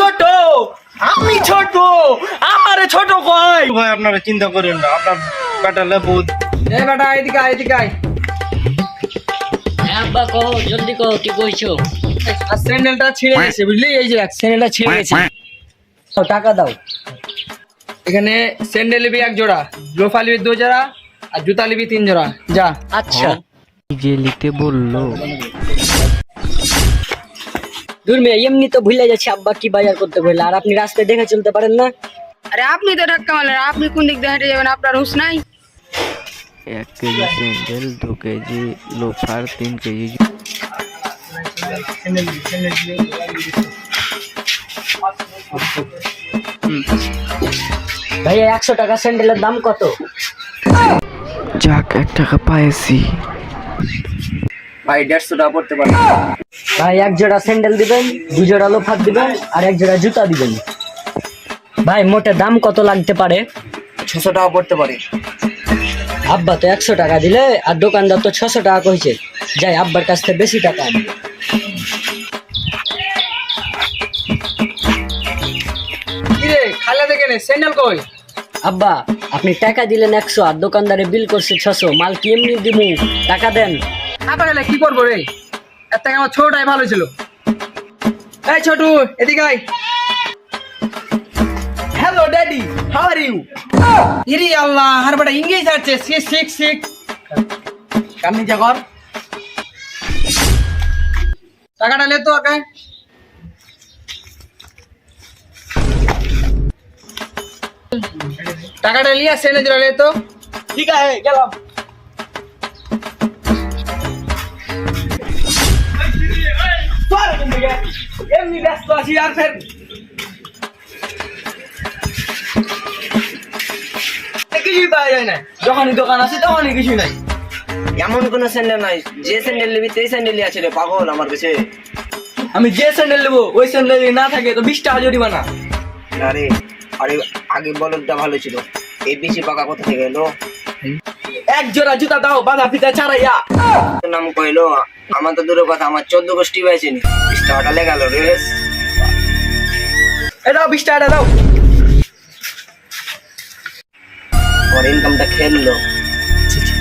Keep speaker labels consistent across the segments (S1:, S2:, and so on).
S1: ছোট আমি ছোট আমারে ছোট কয়? ভাই আপনারা চিন্তা করেন না আপনার কাটালে বহুত
S2: এ বেটা এদিকে আয় এদিকে আয়।
S3: হ্যাঁ, আব্বা কো জলদি কো কি কইছো?
S2: আর স্যান্ডেলটা ছিঁড়ে গেছে বুঝলি? এই যে এক স্যান্ডেলটা ছিঁড়ে গেছে।
S3: তো টাকা দাও।
S2: এখানে স্যান্ডেল লিবি এক জোড়া লোফা লিবি দু জোড়া আর জুতা লিবি তিন জোড়া। যা।
S3: আচ্ছা।
S4: যে লিখতে বলল।
S3: দূর মেয়ে এমনি তো ভুলে যাচ্ছে আব্বা কি বাজার করতে বললে আর আপনি রাস্তায় দেখে চলতে পারেন না।
S5: আরে আপনি তো ধাক্কা মারলেন আপনি কোন দিক দিয়ে হেঁটে যাবেন? আপনার হুঁশ নাই।
S4: এক কেজি স্যান্ডেল দু কেজি লোফার তিন কেজি
S3: ভাইয়া একশো টাকা স্যান্ডেলের দাম কত?
S4: যাক এক টাকা পাইছি।
S2: ভাই দেড়শো টাকা পড়তে পারে।
S3: ভাই এক জোড়া স্যান্ডেল দিবেন দু জোড়া লোফার দিবেন আর এক জোড়া জুতা দিবেন। ভাই মোটে দাম কত লাগতে পারে?
S2: ছশো টাকা পড়তে পারে।
S3: আব্বা তো একশো টাকা দিলে আর দোকানদার তো ছশো টাকা কইছে। যাই আব্বার কাছ থেকে বেশি টাকা। আনি
S2: দেখে নে স্যান্ডেল কই?
S3: আব্বা আপনি টাকা দিলেন একশো আর দোকানদারে বিল করছে ছশো। মাল কি এমনি দিমু? টাকা দেন।
S2: টাকা গেলে কি করব রে? এর থেকে আমার ছোটটাই ভালো ছিল। এই ছোটু, এদিকে আয়। Hello daddy how are you ইরি আল্লাহ, আর বড় ইংলিশ আছে সি শিখ শিখ। কামনি কর। টাকাটা লে তো আগে। টাকাটা লিয়া সেনে দিলা তো। ঠিক আছে, গেলাম। এমনি ব্যস্ত আছি আর ফের। কিছুই পাওয়া যায় না। যখনই দোকান আছে তখনই কিছুই নাই।
S6: এমন কোন স্যান্ডেল নাই। যে স্যান্ডেল নিবি সেই স্যান্ডেলই আছে রে পাগল আমার কাছে।
S2: আমি যে স্যান্ডেল নেব ওই স্যান্ডেল না থাকে তো বিশ টাকা জরিমানা।
S6: আরে আরে আগে বলদটা ভালো ছিল। এই বেশি পাকা কোথা থেকে এলো?
S2: এক জোড়া জুতা দাও বাধা ফিতা ছাড়াইয়া।
S6: নাম কইলো? আমার তো দূরের কথা আমার চোদ্দ গোষ্ঠী হয়েছে নি বিশ টাকাটা লেগালো রে
S2: এ দাও বিশ টাকাটা দাও
S6: আমার ইনকামটা খেললো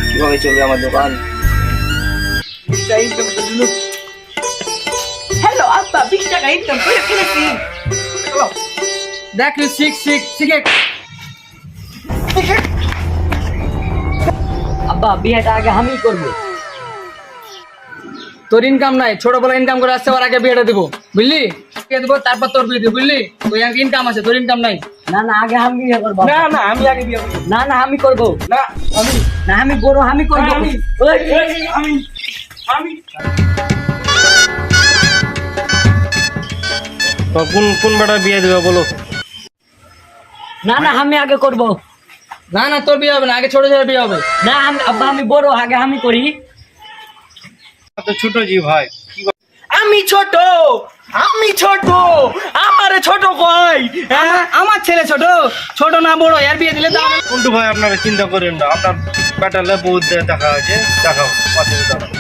S6: কীভাবে চলবে আমার দোকান
S2: হ্যালো আব্বা বিশ টাকা ইনকাম করে ফেলেছি দেখ শিখ শিখ শিখে
S3: আব্বা বিয়েটা আগে আমি করব
S2: তোর ইনকাম নাই ছোটবেলা ইনকাম করে আসছে ওর আগে বিয়েটা দেবো। বুঝলি? বিয়ে দেবো তারপর তোর বিয়ে দেবো বুঝলি? তোর ইনকাম আছে তোর ইনকাম নাই।
S3: না না আগে আমি বিয়ে করব।
S2: না না আমি আগে বিয়ে করব।
S3: না না আমি করব।
S2: না আমি
S3: না আমি বড় আমি করব।
S2: আমি আমি
S1: তো কোন কোন বেটা বিয়ে দেবে বলো?
S3: না না আমি আগে করব।
S2: না না তোর বিয়ে হবে না আগে ছোট ছেলে বিয়ে হবে।
S3: না আমি আব্বা আমি বড় আগে আমি করি।
S1: ছোট জি ভাই।
S2: আমি ছোট আমি ছোট আমার ছোট কয়? হ্যাঁ? আমার ছেলে ছোট ছোট না বড় এর বিয়ে দিলে তো আমি-
S1: কোনটু ভাই আপনারা চিন্তা করেন না আপনার ব্যাটার বহুত দেখা হয়েছে দেখা নেই